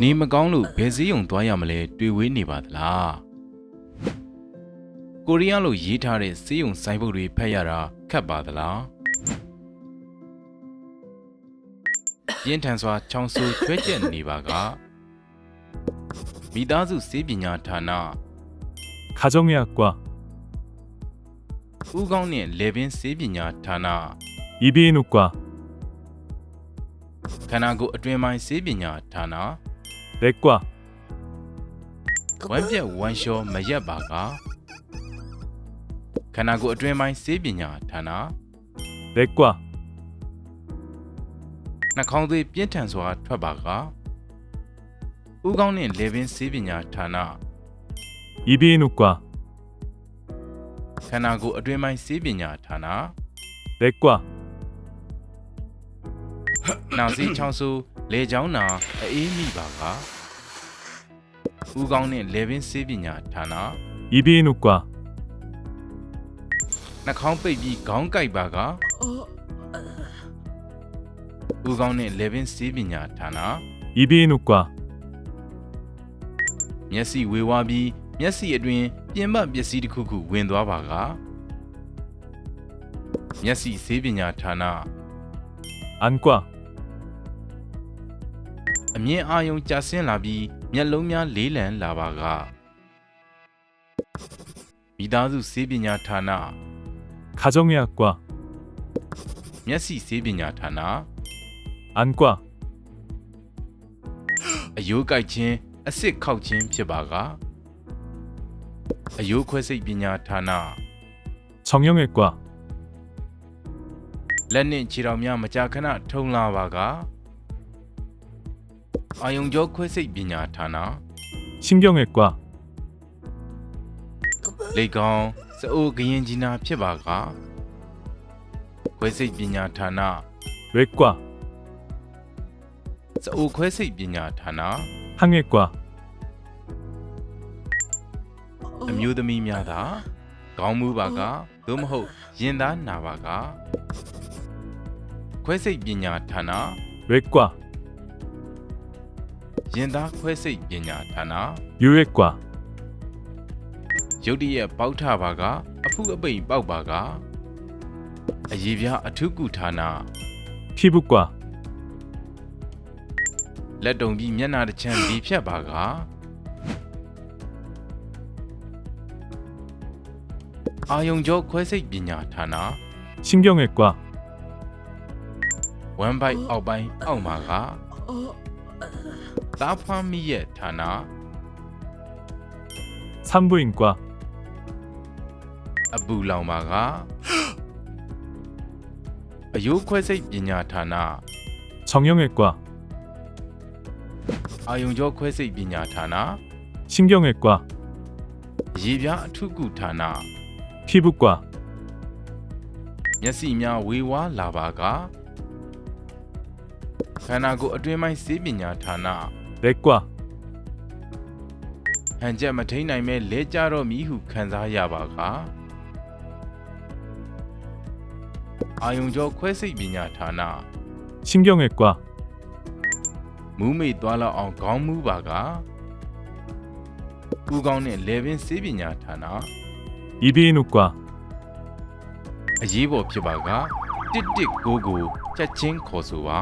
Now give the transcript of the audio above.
နေမကောင်းလို့ဘယ်စည်းရုံသွားရမလဲတွေ့ဝေးနေပါသလားကိုရီးယားလိုရေးထားတဲ့စည်းရုံစိုင်းပုတ်တွေဖတ်ရတာခက်ပါသလားပြင်းထန်စွာချောင်းဆူချွဲကျက်နေပါကမိသားစုစေပညာဌာန 가정의학과, ဦးကောင်းနဲ့လေပင်စေပညာဌာန 이비인후과, ခန္ဓာကိုယ်အတွင်းပိုင်းစေပညာဌာနလက်ကွာဝမ်းပြက်ဝမ်းလျှောမရက်ပါကခန္ဓာကိုယ်အတွင်းပိုင်းစေပညာဌာနလက်ကွာနှာခေါင်းသွေးပြင်းထန်စွာထွက်ပါကဥကောင်းနှင့်လေပင်စေပညာဌာနဤပင်နုကွာခန္ဓာကိုယ်အတွင်းပိုင်းစေပညာဌာနလက်ကွာ နှာစေးချောင်းဆူလေချောင်းနာအေးမိပါကဦးကောင်းနဲ့လေပင်စေပညာဌာန 이비인후과, နှာခေါင်းပိတ်ပြီးခေါင်းကိုက်ပါကဦးကောင်းနဲ့လေပင်စေပညာဌာန 이비인후과, မျက်စိဝေဝါးပြီးမျက်စိအတွင်းပြင်ပပစ္စည်းတစ်ခုခုဝင်သွားပါကမျက်စိစေပညာဌာန 안과, အမြင်အာရုံကျဆင်းလာပြီးမျက်လုံးများလေးလံလာပါကမိသားစုစေပညာဌာန 가정의학과, မျက်စိစေပညာဌာန 안과, အယိုးကိုက်ခြင်းအစစ်ခောက်ခြင်းဖြစ်ပါကအယိုးခွဲစိတ်ပညာဌာန 정형외과, လက်နှင့်ခြေထောက်များမကြာခဏထုံလာပါက အာယုံကြောခွဲစိတ်ပညာဌာန 신경외과, လေကောင်းစအိုးကရင်ကြီးနာဖြစ်ပါကခွဲစိတ်ပညာဌာန 외과, စအိုးခွဲစိတ်ပညာဌာန 항외과, အမျိုးသမီးများသာခေါင်းမူပါကသို့မဟုတ်ရင်သားနာပါကခွဲစိတ်ပညာဌာန 외과, ရင်သားခွဲစိတ်ပညာဌာနယူရစ်ကွာရုတ်တရက်ပေါက်ထပါကအဖုအပိန်ပေါက်ပါကအရေးပြအထုကုဌာနဖြိဘူးကွာလက်တုံပြီးမျက်နာတစ်ချမ်းဒီဖြတ်ပါကအာယုံကျော်ခွဲစိတ်ပညာဌာနရှင်ပြုံးငယ်ကွာဝမ်ဘိုက်အောက်ပိုင်းအောက်မှာက သားဖွားမိရဲ့ဌာန 산부인과, အပူလောင်ပါကအယိုးခွဲစိတ်ပညာဌာန 정형외과, အာယုံကြောခွဲစိတ်ပညာဌာန 신경외과, ရေပြားအထုကုဌာန 피부과, မျက်စိများဝေဝါးလာပါကခန္ဓာကိုယ်အတွင်းပိုင်းစေပညာဌာန 내과, ဟန်ချက်မထိန်နိုင်မဲ့လဲကြတော့မည်ဟုခံစားရပါကအာယုံကြောခွဲစိတ်ပညာဌာန 신경외과, မူးမေ့သွားလောက်အောင်ခေါင်းမူးပါကဦးကောင်းနဲ့လေပင်စေပညာဌာန 이비인후과, အရေးပေါ်ဖြစ်ပါကတစ်တစ်ကိုကိုချက်ချင်းခေါ်ဆိုပါ